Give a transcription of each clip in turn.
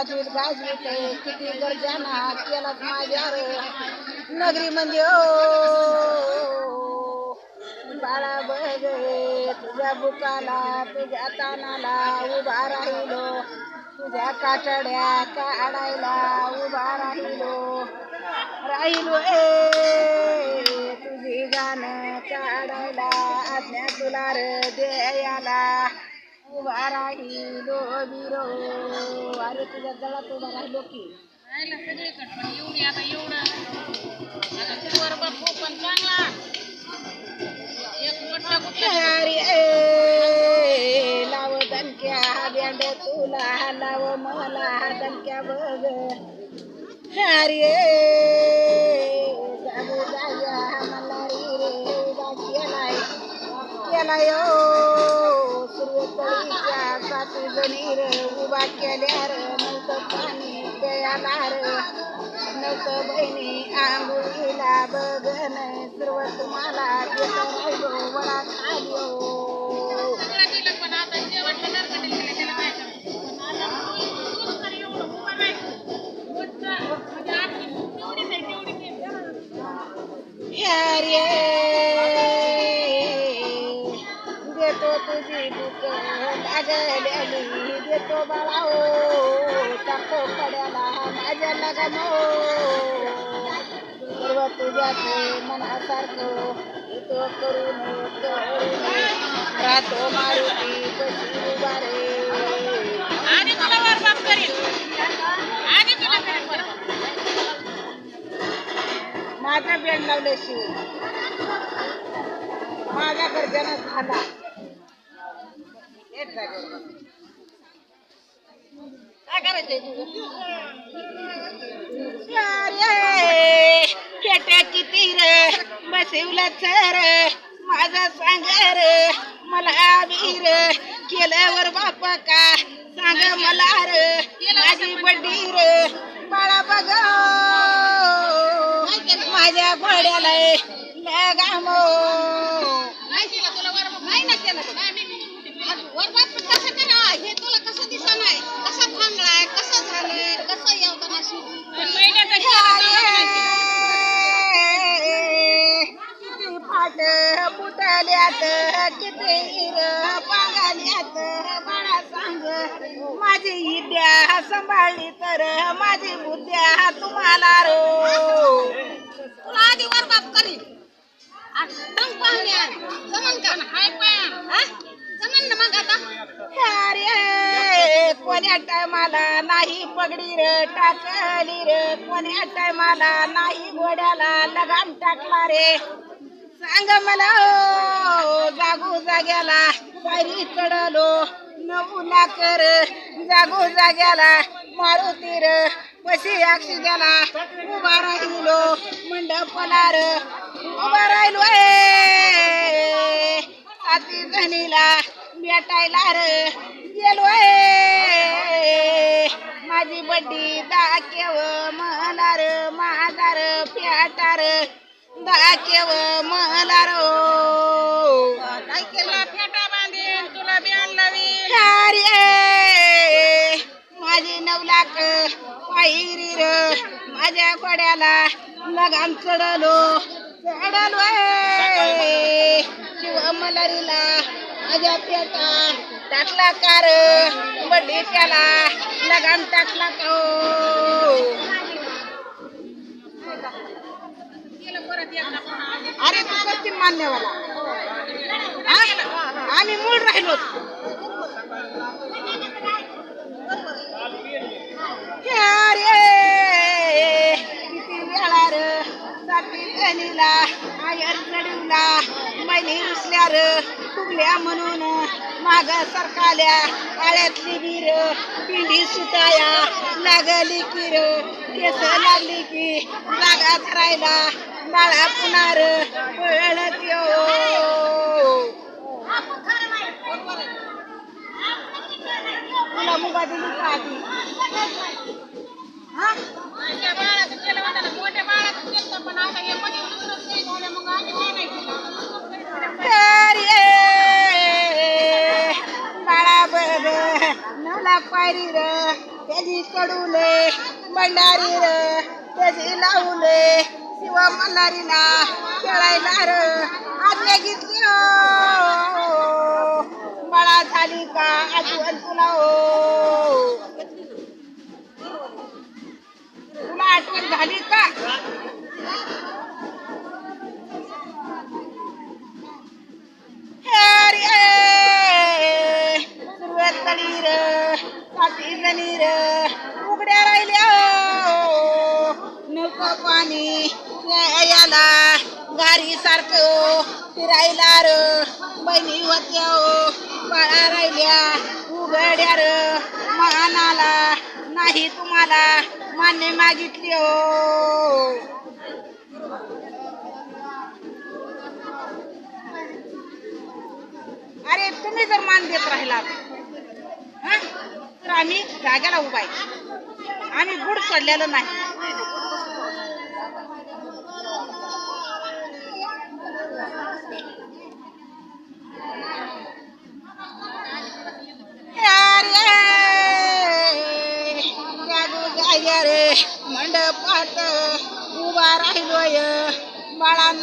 वाजवीत गाजवीत किती गर्जना केलाच माझ्या रे. नगरी म्हणजे ओ. बाळा बघ तुझ्या बुकाला तुझ्या तानाला उभा राहिलो. तुझ्या कातड्या काढायला उभा राहिलो. राहिलो ए. राहिलो बिरो अरे तुझ्या जळात उभा राहिलो की राहिला सगळीकडे पण एवढी आता एवढं आता तुवर बापू पण चांगला एक मोठा कुठला अरे ए लाव दणक्या बँड तुला लाव मला दणक्या बघ अरे जागो जाग्या मला रे रे केलाय केलाय नीर उभा केल्या नव्हतं पाणी प्यायला रे नव्हतं बहिणी आंघोळीला बघन. सर्व तुम्हाला राहिलो वडा लागलेली देतो बाळा हो टाको पड्याला माझ्या लगानो सर्व तुझ्याच मनासारखं तो करून राहतो मारुती कशी उभा रे आधी तुला वरबाप करील आधी तुला करेल वरबाप माझा बेंड लावल्याशिवाय. माझा गर्जना झाला. एक जागेवर बस. काय करायचंय तुझं अरे पेट्याची तीर बसवला चर. माझा सांगार मला वीर केल्यावर बापा का? सांग मला रे माझी बड्डी रे बाळा बघा. माझ्या घोड्याला लागामो नाही केलं तुला नाही ना केलं. वरबाप कसं करा हे तुला कसं नाही कसा थांबलाय? कसं झालंय? कसं किती फाट किती हिर पांगाल्यात. बाळा सांग माझी विद्या सांभाळली तर माझी बुद्ध्या तुम्हाला रो तुला आधी वरबाप करील मग पाहुण्या जमन का हाय पाया हा जमन ना मग आता अरे कोण्या टायमाला नाही पगडी र टाकली रे? कोण्या टायमाला नाही घोड्याला लगाम टाकला रे? सांग मला ओ, जागू जाग्याला पायरी चढलो नमुना कर जागो जाग्याला मारुती र पशी अक्षी गेला उभा राहिलो मंडपला र उभा राहिलो ए. साती जणीला भेटायला र गेलोय माझी बड्डी दाकेव मलार माझार प्याटार. दाकेव मलार केलं फेटा बांधेन तुला बियाण लावीन अरे माझी नवलाक पायरी र. माझ्या गोड्याला लगाम चढलो. चढलो शिव मलारीला माझ्या पेटा टाकला कार बड्डी त्याला लगाम टाकला तो. अरे तू करतील मान्यवाला. आम्ही मूळ राहिलो अरे किती वेळा र साती धनीला आयर चढवला मैली फुगल्या म्हणून माग सरकाल्या आळ्यातली वीर पिंडी सुटाया लागली की र केस लागली की जागा धरायला बाळा पुन्हा र पळत यो तुला मुगा दिली पायरी र त्याची कडुले भंडारी र त्याची लावले शिव मल्हारीला खेळायला र आज्ञा घेतली हो. बाळा झाली का आठवण तुला हो. आठवण झाली का? मान्य मागितली हो. अरे तुम्ही जर मान देत राहिलात तर आम्ही जाग्याला उभा आहे. आम्ही गुड सोडलेलं नाही.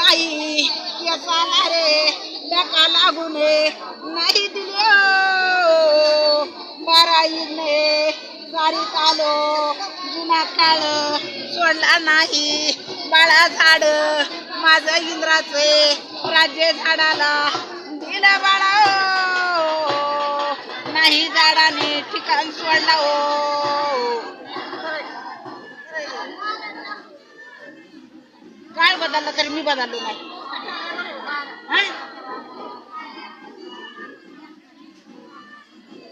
बाई नाही केसाला रे डका लागू नाही दिले हो. बाराईने सारी कालो जुना काळ सोडला नाही. बाळा झाड माझं इंद्राचे राज्य झाडाला दिलं बाळा हो. नाही झाडाने ठिकाण सोडला ओ हो. काळ बदलला तरी मी बदललो नाही?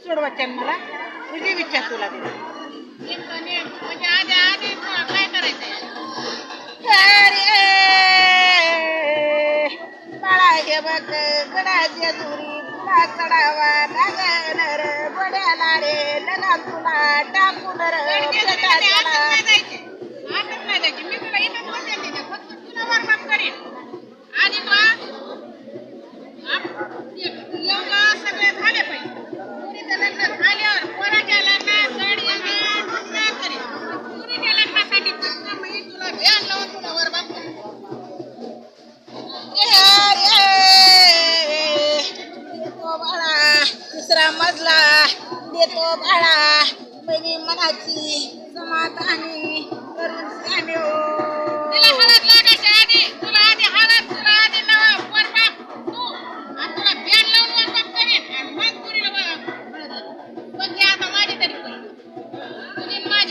सोड मला. तुझी विचार तुला म्हणजे आधी आधी काय बाळा हे बघ गडाच्या दुरी तुला चढावा लागल र लगा तुला टाकून र. बाळा तिसरा मजला. देतो बाळा पहिली मनाची समाधानी.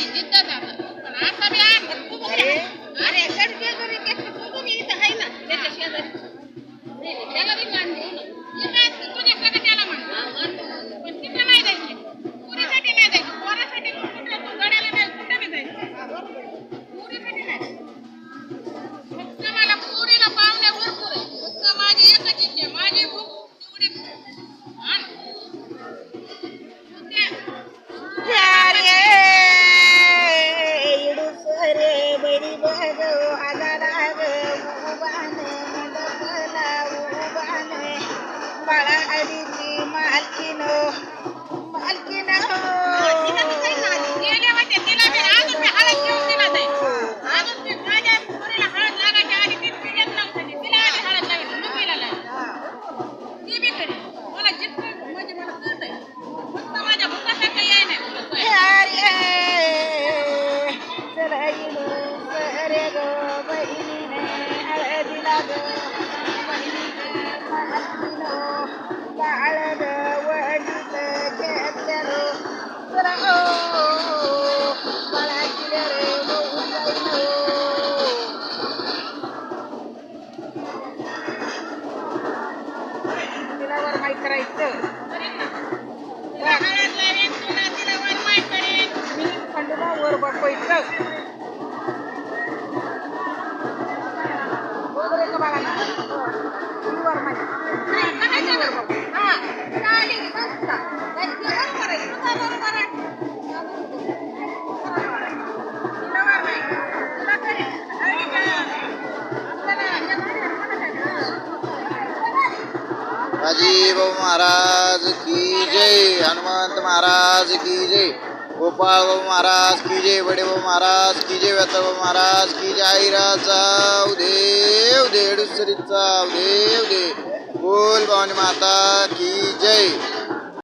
माझी बाबा महाराज की जय हनुमंत महाराज की जय। गोपाळ बाबा महाराज की जय बडे बाबा महाराज की जय व्यता बाबा महाराज की जय आईराचा देव देडुसरीचा देव दे बोल भवानी माता की जय.